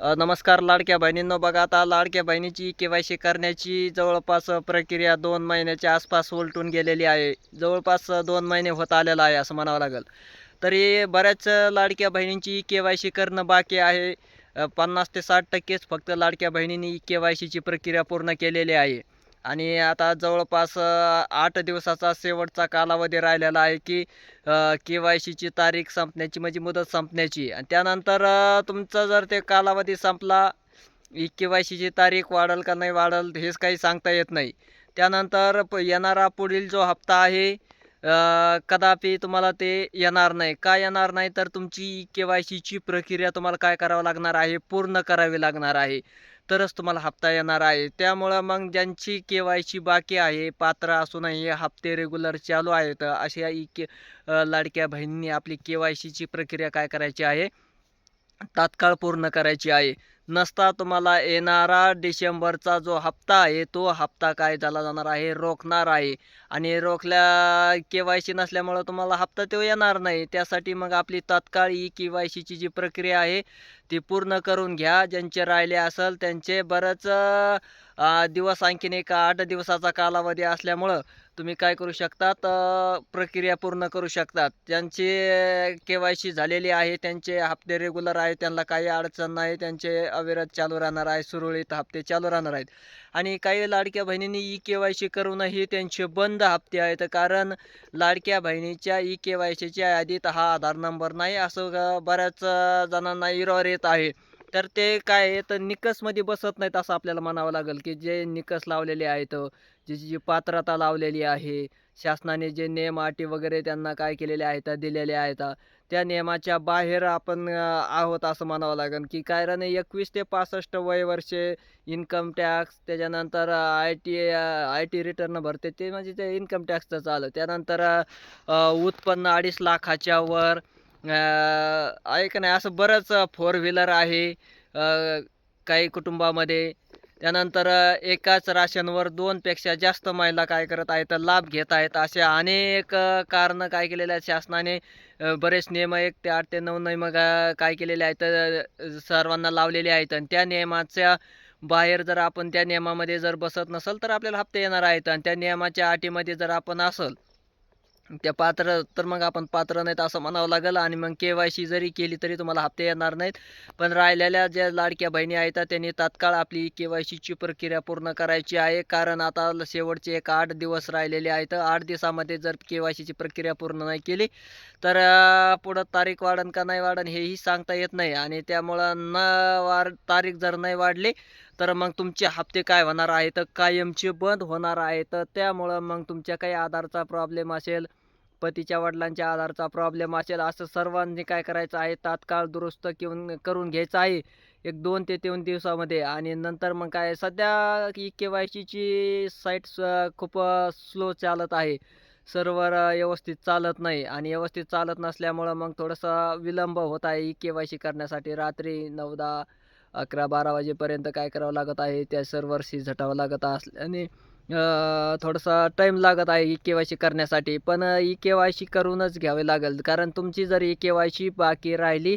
नमस्कार लाडक्या बहिणींनो. बघा आता लाडक्या बहिणीची के वाय सी करण्याची जवळपास प्रक्रिया दोन महिन्याच्या आसपास उलटून गेलेली आहे. जवळपास दोन महिने होत आलेला आहे असं म्हणावं लागेल. तरी बऱ्याच लाडक्या बहिणींची के वाय सी करणं बाकी आहे. पन्नास ते साठ टक्केच फक्त लाडक्या बहिणींनी के वाय सीची प्रक्रिया पूर्ण केलेली आहे. आणि आता जवळपास आठ दिवसाचा शेवटचा कालावधी राहिलेला आहे की के वाय सीची तारीख संपण्याची म्हणजे मुदत संपण्याची. आणि त्यानंतर तुमचा जर ते कालावधी संपला के वाय सीची तारीख वाढेल का नाही वाढेल हेच काही सांगता येत नाही. त्यानंतर प येणारा पुढील जो हप्ता आहे कदापि तुम्हाला ते येणार नाही. का येणार नाही? तर तुमची के वाय सीची प्रक्रिया तुम्हाला काय करावं लागणार आहे? पूर्ण करावी लागणार आहे. तरच तुम्हाला हप्ता येणार आहे. त्यामुळं मग ज्यांची के वाय सी बाकी आहे पात्र असूनही हे हप्ते रेग्युलर चालू आहेत. अशा ई के लाडक्या बहिणींनी आपली के वाय सीची प्रक्रिया काय करायची आहे? तात्काळ पूर्ण करायची आहे. नसता तुम्हाला येणारा डिसेंबरचा जो हप्ता आहे तो हप्ता काय झाला जाणार आहे? रोखणार आहे. आणि रोखल्या के वाय सी नसल्यामुळं तुम्हाला हप्ता तो येणार नाही. त्यासाठी मग आपली तात्काळ ई के वाय सीची जी प्रक्रिया आहे ती पूर्ण करून घ्या. ज्यांचे राहिले असेल त्यांचे बरंच दिवस आणखीन एक आठ दिवसाचा कालावधी असल्यामुळं तुम्ही काय करू शकतात प्रक्रिया पूर्ण करू शकतात. त्यांचे के वाय सी झालेली आहे त्यांचे हप्ते रेग्युलर आहे त्यांना काही अडचण नाही त्यांचे अविरत चालू राहणार आहे सुरळीत हप्ते चालू राहणार आहेत. आणि काही लाडक्या बहिणींनी ई के वाय सी करूनही त्यांचे बंद हप्ते आहेत. कारण लाडक्या बहिणीच्या ई के वाय सीच्या यादीत हा आधार नंबर नाही असं बऱ्याच जणांना इरॉर येत आहे. तर ते काय आहे तर निकसमध्ये बसत नाहीत असं आपल्याला म्हणावं लागेल की जे निकस लावलेले आहेत ज्याची जी पात्रता लावलेली आहे शासनाने जे नियम अटी वगैरे त्यांना काय केलेले आहेत दिलेले आहेत. त्या नियमाच्या बाहेर आपण आहोत असं म्हणावं लागेल की कारण एकवीस ते पासष्ट वय वर्षे इन्कम टॅक्स त्याच्यानंतर I T I T return भरते ते म्हणजे ते इन्कम टॅक्सचं चालू. त्यानंतर उत्पन्न अडीच लाखाच्या वर ऐक नाही असं बरंच फोर व्हीलर आहे काही कुटुंबामध्ये. त्यानंतर एकाच राशनवर दोनपेक्षा जास्त महिला काय करत आहेत लाभ घेत आहेत असे अनेक कारणं काय केलेले आहेत शासनाने बरेच नियम एक ते आठ ते नऊ नियम काय केलेले आहेत सर्वांना लावलेले आहेत. आणि त्या नियमाच्या बाहेर जर आपण त्या नियमामध्ये जर बसत नसेल तर आपल्याला हप्ते येणार आहेत. आणि त्या नियमाच्या अटीमध्ये जर आपण असल त्या पात्र तर मग आपण पात्र नाहीत असं म्हणावं लागेल आणि मग के वाय सी जरी केली तरी तुम्हाला हप्ते येणार नाहीत. पण राहिलेल्या ज्या लाडक्या बहिणी आहेत त्यांनी तात्काळ आपली के वाय सीची प्रक्रिया पूर्ण करायची आहे. कारण आता शेवटचे एक आठ दिवस राहिलेले आहेत. आठ दिवसामध्ये जर के वाय सीची प्रक्रिया पूर्ण नाही केली तर पुढं तारीख वाढन का नाही वाढन हेही सांगता येत नाही. आणि त्यामुळं न वाढ तारीख जर नाही वाढली तर मग तुमचे हप्ते काय होणार आहेत? कायमचे बंद होणार आहेत. त्यामुळं मग तुमच्या काही आधारचा प्रॉब्लेम असेल पतीच्या वडिलांच्या आधारचा प्रॉब्लेम असेल असं सर्वांनी काय करायचं आहे? तात्काळ दुरुस्त किंवा करून घ्यायचं आहे? एक दोन ते तीन दिवसामध्ये. आणि नंतर मग काय? सध्या ई के वाय सीची साईट खूप स्लो चालत आहे. सर्व्हर व्यवस्थित चालत नाही. आणि व्यवस्थित चालत नसल्यामुळं मग थोडंसं विलंब होत आहे ई के वाय सी करण्यासाठी. रात्री नऊ दहा अकरा बारा वाजेपर्यंत काय करावं लागत आहे? त्या सर्व्हरशी झटावं लागत असल्याने थोडासा टाईम लागत आहे ई के वाय सी करण्यासाठी. पण ई के वाय सी करूनच घ्यावे लागेल. कारण तुमची जर ई के वाय सी बाकी राहिली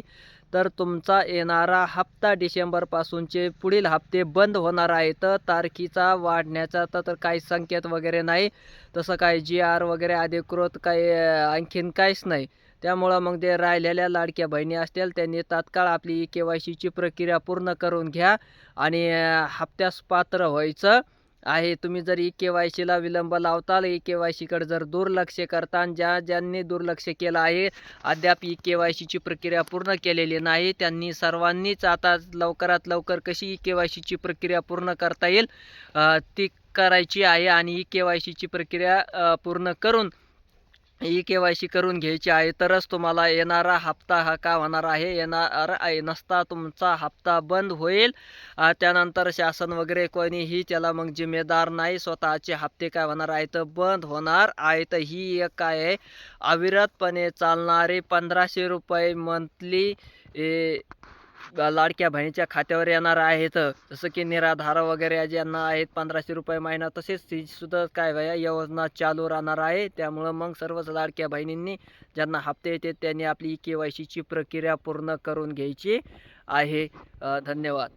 तर तुमचा येणारा हप्ता डिसेंबरपासूनचे पुढील हप्ते बंद होणार आहेत. तारखीचा वाढण्याचा तर तर काही संकेत वगैरे नाही. तसं काही जी आर वगैरे अधिकृत काही आणखीन काहीच नाही. त्यामुळं मग ते राहिलेल्या लाडक्या बहिणी असतील त्यांनी तात्काळ आपली ई के वाय सीची प्रक्रिया पूर्ण करून घ्या आणि हप्त्यास पात्र व्हायचं. आहे. तुम्ही जर ई के वाय सीला विलंब लावताल ई के वाय सीकडे जर दुर्लक्ष करता आणि ज्या ज्यांनी दुर्लक्ष केलं आहे अद्याप ई के वाय सीची प्रक्रिया पूर्ण केलेली नाही त्यांनी सर्वांनीच आता लवकरात लवकर कशी ई के वाय सीची प्रक्रिया पूर्ण करता येईल? ती करायची आहे आणि ई के वाय सीची प्रक्रिया पूर्ण करून ई के वाय सी करून घ्यायची आहे तरच तुम्हाला येणारा हप्ता हा का होणार आहे येणार आहे नसता तुमचा हप्ता बंद होईल. त्यानंतर शासन वगैरे कोणीही त्याला मग जिम्मेदार नाही स्वतःचे हप्ते काय होणार आहेत बंद होणार आहेत ही एक काय आहे अविरतपणे चालणारी पंधराशे रुपये मंथली लाडक्या बहिणीच्या खात्यावर येणार आहेत. जसं की निराधार वगैरे ज्यांना आहेत पंधराशे रुपये महिना. तसेच ती सुद्धा काय वया योजना चालू राहणार आहे. त्यामुळं मग सर्वच लाडक्या बहिणींनी ज्यांना हप्ते येते त्यांनी आपली के वाय सीची प्रक्रिया पूर्ण करून घ्यायची आहे. धन्यवाद.